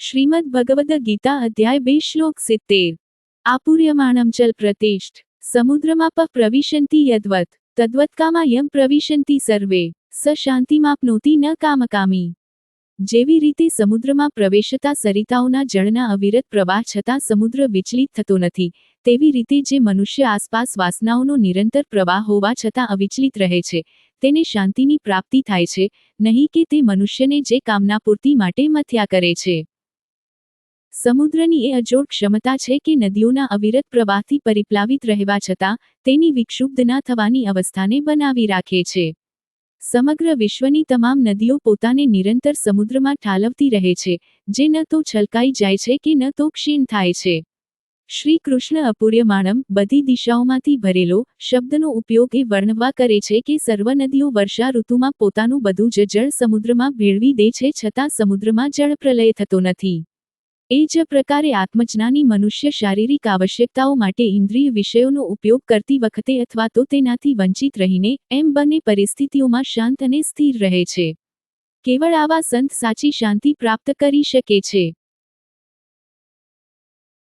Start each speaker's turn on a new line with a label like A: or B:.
A: શ્રીમદ ભગવદ ગીતા અધ્યાય બે શ્લોક સિત્તેર. આપુર્યમાણમ ચલ પ્રતિષ્ઠ. સમુદ્રમાં પ પ્રવિશંતિ યદ્વત. તદ્વત્કામાં યમ પ્રવિશંતિ સર્વે. સ શાંતિમાપનોતિ ન કામકામી. જેવી રીતે સમુદ્રમાં પ્રવેશતા સરિતાઓના જળના અવિરત પ્રવાહ છતાં સમુદ્ર વિચલિત થતો નથી, તેવી રીતે જે મનુષ્ય આસપાસ વાસનાઓનો નિરંતર પ્રવાહ હોવા છતાં અવિચલિત રહે છે, તેને શાંતિની પ્રાપ્તિ થાય છે, નહીં કે તે મનુષ્યને જે કામના પૂર્તિ માટે મથ્યા કરે છે. સમુદ્રની એ અજોડ ક્ષમતા છે કે નદીઓના અવિરત પ્રવાહથી પરિપ્લાવિત રહેવા છતાં, તેની વિક્ષુબ્ધ ના થવાની અવસ્થાને બનાવી રાખે છે. સમગ્ર વિશ્વની તમામ નદીઓ પોતાને નિરંતર સમુદ્રમાં ઠાલવતી રહે છે, જે ન તો છલકાઈ જાય છે કે ન તો ક્ષીણ થાય છે. શ્રી કૃષ્ણ અપૂર્યમાણમ બધી દિશાઓમાંથી ભરેલો શબ્દનો ઉપયોગ એ વર્ણવવા કરે છે કે સર્વ નદીઓ વર્ષા ઋતુમાં પોતાનું બધું જ જળ સમુદ્રમાં ભેળવી દે છે છતાં સમુદ્રમાં જળ પ્રલય થતો નથી. એ જ પ્રકારે આત્મજ્ઞાની મનુષ્ય શારીરિક આવશ્યકતાઓ માટે ઇન્દ્રિય વિષયોનો ઉપયોગ કરતી વખતે અથવા તો તેનાથી વંચિત રહીને, એમ બંને પરિસ્થિતિઓમાં શાંત અને સ્થિર રહે છે. કેવળ આવા સંત સાચી શાંતિ પ્રાપ્ત કરી શકે છે.